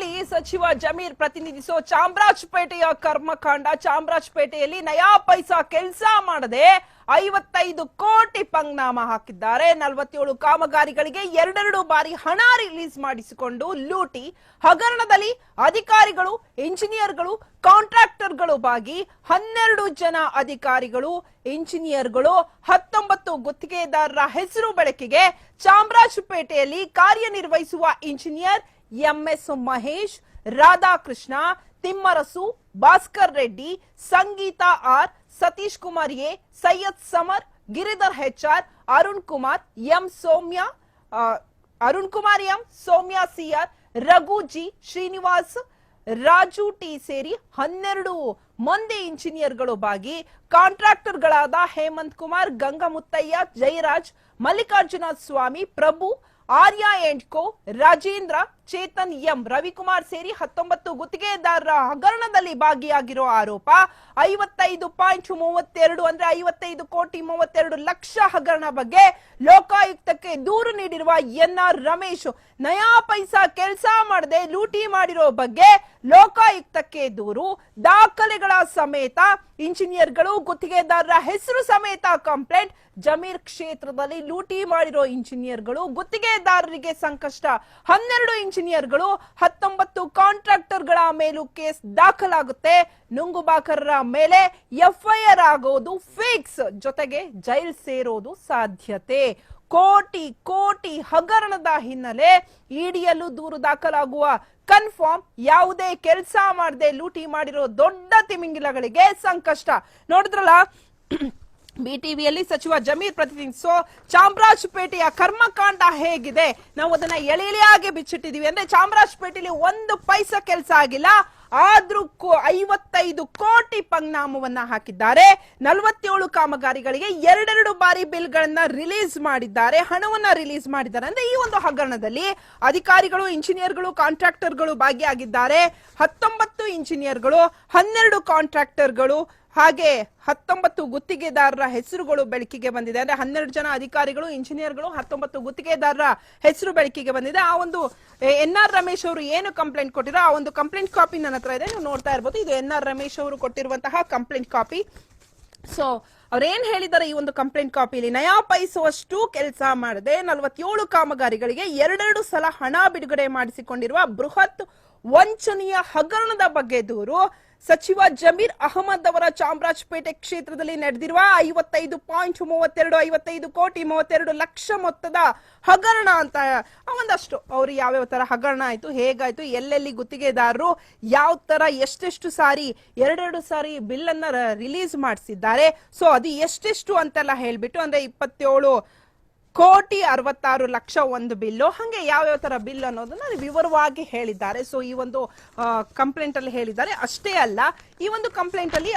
ಬಿಟಿವಿಯಲ್ಲಿ ಸಚಿವ ಜಮೀರ್ ಪ್ರತಿನಿಧಿಸೋ ಚಾಮರಾಜಪೇಟೆಯ ಕರ್ಮಕಾಂಡ. ಚಾಮರಾಜಪೇಟೆಯಲ್ಲಿ ನಯಾ ಪೈಸಾ ಕೆಲಸ ಮಾಡದೆ ಐವತ್ತೈದು ಕೋಟಿ ಪಂಗ್ನಾಮ ಹಾಕಿದ್ದಾರೆ. ನಲವತ್ತೇಳು ಕಾಮಗಾರಿಗಳಿಗೆ ಎರಡೆರಡು ಬಾರಿ ಹಣ ರಿಲೀಸ್ ಮಾಡಿಸಿಕೊಂಡು ಲೂಟಿ. ಹಗರಣದಲ್ಲಿ ಅಧಿಕಾರಿಗಳು, ಇಂಜಿನಿಯರ್ಗಳು, ಕಾಂಟ್ರಾಕ್ಟರ್ಗಳು ಬಾಗಿ ಹನ್ನೆರಡು ಜನ ಅಧಿಕಾರಿಗಳು, ಇಂಜಿನಿಯರ್ಗಳು, ಹತ್ತೊಂಬತ್ತು ಗುತ್ತಿಗೆದಾರರ ಹೆಸರು ಬೆಳಕಿಗೆ ಚಾಮರಾಜಪೇಟೆಯಲ್ಲಿ ಕಾರ್ಯನಿರ್ವಹಿಸುವ engineer MS Mahesh, Radhakrishna, Timmarasu, Bhaskar Reddy, Sangeetha R, Satish Kumar A, Syed Samar, Giridhar HR Arun Kumar M Soumya Arun Kumar M, Soumya CR Raghu G Srinivas, Raju T ಸೇರಿ ಹನ್ನೆರಡು ಮಂದಿ ಇಂಜಿನಿಯರ್ಗಳು ಭಾಗಿ ಕಾಂಟ್ರಾಕ್ಟರ್ಗಳಾದ Hemanth Kumar, Gangamuthaiah, Jayaraj, Mallikarjuna Swamy, Prabhu, Arya and co, Rajendra Chethan M Ravikumar ಸೇರಿ ಹತ್ತೊಂಬತ್ತು ಗುತ್ತಿಗೆದಾರರ ಹಗರಣದಲ್ಲಿ ಭಾಗಿಯಾಗಿರೋ ಆರೋಪ, ಐವತ್ತೈದು ಪಾಯಿಂಟ್ ಮೂವತ್ತೆರಡು ಅಂದ್ರೆ ಐವತ್ತೈದು ಕೋಟಿ ಮೂವತ್ತೆರಡು ಲಕ್ಷ ಹಗರಣ ಬಗ್ಗೆ ಲೋಕಾಯುಕ್ತಕ್ಕೆ ದೂರು ನೀಡಿರುವ ಎನ್ಆರ್ ರಮೇಶ್, ನಯಾ ಪೈಸಾ ಕೆಲಸ ಮಾಡದೆ ಲೂಟಿ ಮಾಡಿರೋ ಬಗ್ಗೆ ಲೋಕಾಯುಕ್ತಕ್ಕೆ ದೂರು, ದಾಖಲೆಗಳ ಸಮೇತ, ಇಂಜಿನಿಯರ್ಗಳು, ಗುತ್ತಿಗೆದಾರರ ಹೆಸರು ಸಮೇತ ಕಂಪ್ಲೇಂಟ್, ಜಮೀರ್ ಕ್ಷೇತ್ರದಲ್ಲಿ ಲೂಟಿ ಮಾಡಿರೋ ಇಂಜಿನಿಯರ್ಗಳು ಗುತ್ತಿಗೆದಾರರಿಗೆ ಸಂಕಷ್ಟ, ಹನ್ನೆರಡು ಇಂಜಿನಿಯರ್ಗಳು ಹತ್ತೊಂಬತ್ತು ಕಾಂಟ್ರಾಕ್ಟರ್ಗಳ ಮೇಲೂ ಕೇಸ್ ದಾಖಲಾಗುತ್ತೆ. ನುಂಗುಬಾಕರರ ಮೇಲೆ ಎಫ್ಐಆರ್ ಆಗೋದು ಫಿಕ್ಸ್. ಜೊತೆಗೆ ಜೈಲ್ ಸೇರೋದು ಸಾಧ್ಯತೆ. ಕೋಟಿ ಕೋಟಿ ಹಗರಣದ ಹಿನ್ನೆಲೆ ಇಡಿಯಲ್ಲೂ ದೂರು ದಾಖಲಾಗುವ ಕನ್ಫರ್ಮ್. ಯಾವುದೇ ಕೆಲಸ ಮಾಡದೆ ಲೂಟಿ ಮಾಡಿರೋ ದೊಡ್ಡ ತಿಮಿಂಗಿಲಗಳಿಗೆ ಸಂಕಷ್ಟ. ನೋಡಿದ್ರಲ್ಲ ಬಿಟಿವಿಯಲ್ಲಿ ಸಚಿವ ಜಮೀರ್ ಪ್ರತಿನಿಧಿಸೋ ಚಾಮರಾಜಪೇಟೆಯ ಕರ್ಮಕಾಂಡ ಹೇಗಿದೆ? ನಾವು ಅದನ್ನ ಎಳೆ ಎಳೆಯಾಗಿ ಬಿಚ್ಚಿಟ್ಟಿದೀವಿ ಅಂದ್ರೆ ಚಾಮರಾಜಪೇಟೆಯಲ್ಲಿ ಒಂದು ಪೈಸ ಕೆಲಸ ಆಗಿಲ್ಲ. ಆದ್ರೂ ಐವತ್ತೈದು ಕೋಟಿ ಪಂಗ್ನಾಮವನ್ನ ಹಾಕಿದ್ದಾರೆ. ನಲವತ್ತೇಳು ಕಾಮಗಾರಿಗಳಿಗೆ ಎರಡೆರಡು ಬಾರಿ ಬಿಲ್ಗಳನ್ನ ರಿಲೀಸ್ ಮಾಡಿದ್ದಾರೆ, ಹಣವನ್ನ ರಿಲೀಸ್ ಮಾಡಿದ್ದಾರೆ ಅಂದ್ರೆ ಈ ಒಂದು ಹಗರಣದಲ್ಲಿ ಅಧಿಕಾರಿಗಳು, ಇಂಜಿನಿಯರ್ಗಳು, ಕಾಂಟ್ರಾಕ್ಟರ್ಗಳು ಭಾಗಿಯಾಗಿದ್ದಾರೆ. ಹತ್ತೊಂಬತ್ತು ಇಂಜಿನಿಯರ್ಗಳು, ಹನ್ನೆರಡು ಕಾಂಟ್ರಾಕ್ಟರ್ಗಳು ಹಾಗೆ ಹತ್ತೊಂಬತ್ತು ಗುತ್ತಿಗೆದಾರರ ಹೆಸರುಗಳು ಬೆಳಕಿಗೆ ಬಂದಿದೆ. ಅಂದ್ರೆ ಹನ್ನೆರಡು ಜನ ಅಧಿಕಾರಿಗಳು, ಇಂಜಿನಿಯರ್ಗಳು, ಹತ್ತೊಂಬತ್ತು ಗುತ್ತಿಗೆದಾರರ ಹೆಸರು ಬೆಳಕಿಗೆ ಬಂದಿದೆ. ಆ ಒಂದು ಎನ್ ಆರ್ ರಮೇಶ್ ಅವರು ಏನು ಕಂಪ್ಲೇಂಟ್ ಕೊಟ್ಟಿರೋ ಆ ಒಂದು ಕಂಪ್ಲೇಂಟ್ ಕಾಪಿ ನನ್ನ ಹತ್ರ ಇದೆ. ನೀವು ನೋಡ್ತಾ ಇರ್ಬೋದು, ಇದು ಎನ್ ಆರ್ ರಮೇಶ್ ಅವರು ಕೊಟ್ಟಿರುವಂತಹ ಕಂಪ್ಲೇಂಟ್ ಕಾಪಿ. ಸೊ, ಅವ್ರೇನ್ ಹೇಳಿದ್ದಾರೆ ಈ ಒಂದು ಕಂಪ್ಲೇಂಟ್ ಕಾಪಿಯಲ್ಲಿ ನಯಾ ಕೆಲಸ ಮಾಡದೆ ನಲವತ್ತೇಳು ಕಾಮಗಾರಿಗಳಿಗೆ ಎರಡೆರಡು ಸಲ ಹಣ ಬಿಡುಗಡೆ ಮಾಡಿಸಿಕೊಂಡಿರುವ ಬೃಹತ್ ವಂಚನೀಯ ಹಗರಣದ ಬಗ್ಗೆ ದೂರು. ಸಚಿವ ಜಮೀರ್ ಅಹಮದ್ ಅವರ ಚಾಮರಾಜಪೇಟೆ ಕ್ಷೇತ್ರದಲ್ಲಿ ನಡೆದಿರುವ ಐವತ್ತೈದು ಪಾಯಿಂಟ್ ಮೂವತ್ತೆರಡು, ಐವತ್ತೈದು ಕೋಟಿ ಮೂವತ್ತೆರಡು ಲಕ್ಷ ಮೊತ್ತದ ಹಗರಣ ಅಂತ ಒಂದಷ್ಟು ಅವ್ರು ಯಾವ್ಯಾವ ತರ ಹಗರಣ ಆಯ್ತು, ಹೇಗಾಯ್ತು, ಎಲ್ಲೆಲ್ಲಿ ಗುತ್ತಿಗೆದಾರರು, ಯಾವ ತರ ಎಷ್ಟೆಷ್ಟು ಸಾರಿ, ಎರಡೆರಡು ಸಾರಿ ಬಿಲ್ ಅನ್ನ ರಿಲೀಸ್ ಮಾಡಿಸಿದ್ದಾರೆ. ಸೊ ಅದು ಎಷ್ಟೆಷ್ಟು ಅಂತೆಲ್ಲ ಹೇಳ್ಬಿಟ್ಟು ಅಂದ್ರೆ ಇಪ್ಪತ್ತೇಳು ಕೋಟಿ ಅರವತ್ತಾರು ಲಕ್ಷ ಒಂದು ಬಿಲ್ಲು. ಹಾಗೆ ಯಾವ್ಯಾವ ತರ ಬಿಲ್ ಅನ್ನೋದನ್ನ ವಿವರವಾಗಿ ಹೇಳಿದ್ದಾರೆ. ಸೊ ಈ ಒಂದು ಕಂಪ್ಲೇಂಟ್ ಅಲ್ಲಿ ಹೇಳಿದ್ದಾರೆ. ಅಷ್ಟೇ ಅಲ್ಲ, ಈ ಒಂದು ಕಂಪ್ಲೇಂಟ್ ಅಲ್ಲಿ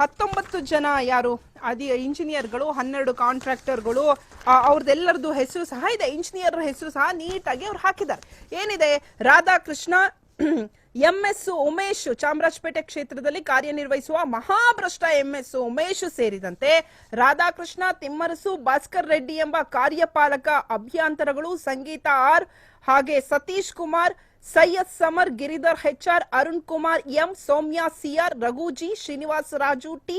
ಹತ್ತೊಂಬತ್ತು ಜನ ಯಾರು, ಅದಿ ಇಂಜಿನಿಯರ್ಗಳು ಹನ್ನೆರಡು ಕಾಂಟ್ರಾಕ್ಟರ್ಗಳು ಅವ್ರದ್ದೆಲ್ಲರದ್ದು ಹೆಸರು ಸಹ ಇದೆ. ಇಂಜಿನಿಯರ್ ಹೆಸರು ಸಹ ನೀಟಾಗಿ ಅವ್ರು ಹಾಕಿದ್ದಾರೆ. ಏನಿದೆ? ರಾಧಾಕೃಷ್ಣ ಎಂ ಎಸ್ ಉಮೇಶ್ ಚಾಮರಾಜಪೇಟೆ ಕ್ಷೇತ್ರದಲ್ಲಿ ಕಾರ್ಯನಿರ್ವಹಿಸುವ ಮಹಾಭ್ರಷ್ಟ ಎಂಎಸ್ ಉಮೇಶ್ ಸೇರಿದಂತೆ ರಾಧಾಕೃಷ್ಣ, ತಿಮ್ಮರಸು, ಭಾಸ್ಕರ್ ರೆಡ್ಡಿ ಎಂಬ ಕಾರ್ಯಪಾಲಕ ಅಭ್ಯಂತರಗಳು ಸಂಗೀತ ಆರ್ ಹಾಗೆ Satish Kumar Syed Samar, Giridhar HR Arun Kumar, M Soumya CR Raghu G, Srinivas Raju, T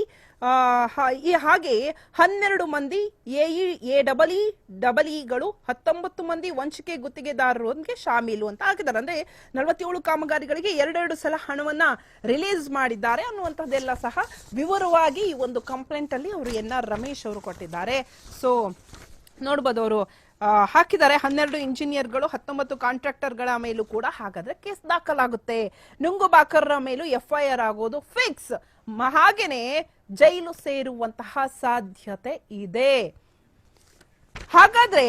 ಹಾಗೆ ಹನ್ನೆರಡು ಮಂದಿ AE A double E, double ಇಗಳು ಹತ್ತೊಂಬತ್ತು ಮಂದಿ ವಂಚಿಕೆ ಗುತ್ತಿಗೆದಾರರೊಂದಿಗೆ ಶಾಮೀಲು ಅಂತ ಹಾಕಿದ್ದಾರೆ. ಅಂದ್ರೆ ನಲವತ್ತೇಳು ಕಾಮಗಾರಿಗಳಿಗೆ ಎರಡೆರಡು ಸಲ ಹಣವನ್ನ ರಿಲೀಸ್ ಮಾಡಿದ್ದಾರೆ ಅನ್ನುವಂಥದ್ದೆಲ್ಲ ಸಹ ವಿವರವಾಗಿ ಈ ಒಂದು ಕಂಪ್ಲೇಂಟ್ ಅಲ್ಲಿ ಅವರು ಎನ್ ಆರ್ ರಮೇಶ್ ಅವರು ಕೊಟ್ಟಿದ್ದಾರೆ. ಸೊ ನೋಡ್ಬೋದು ಅವರು ಹಾಕಿದ್ದಾರೆ. ಹನ್ನೆರಡು ಇಂಜಿನಿಯರ್ಗಳು, ಹತ್ತೊಂಬತ್ತು ಕಾಂಟ್ರಾಕ್ಟರ್ಗಳ ಮೇಲೂ ಕೂಡ ಹಾಗಾದ್ರೆ ಕೇಸ್ ದಾಖಲಾಗುತ್ತೆ. ನುಂಗು ಬಾಕರ್ರ ಮೇಲೂ ಎಫ್ಐಆರ್ ಆಗೋದು ಫಿಕ್ಸ್. ಹಾಗೇನೆ ಜೈಲು ಸೇರುವಂತಹ ಸಾಧ್ಯತೆ ಇದೆ. ಹಾಗಾದ್ರೆ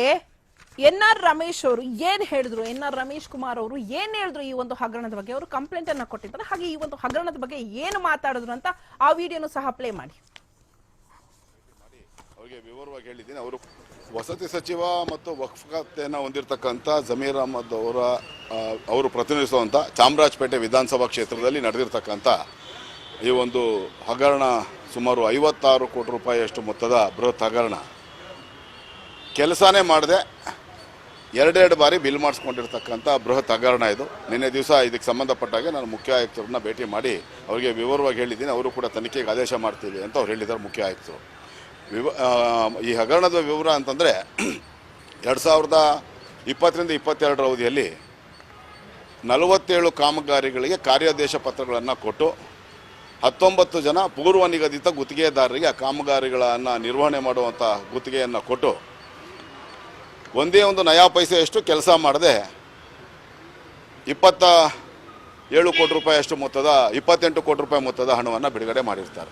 ಎನ್ ಆರ್ ರಮೇಶ್ ಅವರು ಏನ್ ಹೇಳಿದ್ರು? ಎನ್ ಆರ್ ರಮೇಶ್ ಕುಮಾರ್ ಅವರು ಏನ್ ಹೇಳಿದ್ರು ಈ ಒಂದು ಹಗರಣದ ಬಗ್ಗೆ? ಅವರು ಕಂಪ್ಲೇಂಟ್ ಅನ್ನ ಕೊಟ್ಟಿದ್ದಾರೆ. ಹಾಗೆ ಈ ಒಂದು ಹಗರಣದ ಬಗ್ಗೆ ಏನು ಮಾತಾಡಿದ್ರು ಅಂತ ಆ ವಿಡಿಯೋನು ಸಹ ಪ್ಲೇ ಮಾಡಿ. ವಿವರವಾಗಿ ಹೇಳಿದ್ದೀನಿ. ಅವರು ವಸತಿ ಸಚಿವ ಮತ್ತು ವಕ್ಫ್ ಖಾತೆಯನ್ನು ಹೊಂದಿರತಕ್ಕಂಥ ಜಮೀರ್ ಅಹಮದ್ ಅವರ ಅವರು ಪ್ರತಿನಿಧಿಸುವಂಥ ಚಾಮರಾಜಪೇಟೆ ವಿಧಾನಸಭಾ ಕ್ಷೇತ್ರದಲ್ಲಿ ನಡೆದಿರ್ತಕ್ಕಂಥ ಈ ಒಂದು ಹಗರಣ ಸುಮಾರು ಐವತ್ತಾರು ಕೋಟಿ ರೂಪಾಯಿಯಷ್ಟು ಮೊತ್ತದ ಬೃಹತ್ ಹಗರಣ. ಕೆಲಸನೇ ಮಾಡದೆ, ಎರಡೆರಡು ಬಾರಿ ಬಿಲ್ ಮಾಡಿಸ್ಕೊಂಡಿರ್ತಕ್ಕಂಥ ಬೃಹತ್ ಹಗರಣ ಇದು. ನಿನ್ನೆ ದಿವಸ ಇದಕ್ಕೆ ಸಂಬಂಧಪಟ್ಟಾಗೆ ನಾನು ಮುಖ್ಯ ಆಯುಕ್ತರನ್ನ ಭೇಟಿ ಮಾಡಿ ಅವರಿಗೆ ವಿವರವಾಗಿ ಹೇಳಿದ್ದೀನಿ. ಅವರು ಕೂಡ ತನಿಖೆಗೆ ಆದೇಶ ಮಾಡ್ತೀವಿ ಅಂತ ಅವ್ರು ಹೇಳಿದ್ದಾರೆ ಮುಖ್ಯ ಆಯುಕ್ತರು ವಿವ ಈ ಹಗರಣದ ವಿವರ ಅಂತಂದರೆ ಎರಡು ಸಾವಿರದ ಇಪ್ಪತ್ತರಿಂದ ಇಪ್ಪತ್ತೆರಡರ ಅವಧಿಯಲ್ಲಿ ನಲವತ್ತೇಳು ಕಾಮಗಾರಿಗಳಿಗೆ ಕಾರ್ಯಾದೇಶ ಪತ್ರಗಳನ್ನು ಕೊಟ್ಟು ಹತ್ತೊಂಬತ್ತು ಜನ ಪೂರ್ವ ನಿಗದಿತ ಗುತ್ತಿಗೆದಾರರಿಗೆ ಕಾಮಗಾರಿಗಳನ್ನು ನಿರ್ವಹಣೆ ಮಾಡುವಂಥ ಗುತ್ತಿಗೆಯನ್ನು ಕೊಟ್ಟು ಒಂದೇ ಒಂದು ನಯಾ ಪೈಸೆಯಷ್ಟು ಕೆಲಸ ಮಾಡದೆ ಇಪ್ಪತ್ತ ಏಳು ಕೋಟಿ ರೂಪಾಯಿ ಅಷ್ಟು ಮೊತ್ತದ, ಇಪ್ಪತ್ತೆಂಟು ಕೋಟಿ ರೂಪಾಯಿ ಮೊತ್ತದ ಹಣವನ್ನು ಬಿಡುಗಡೆ ಮಾಡಿರ್ತಾರೆ.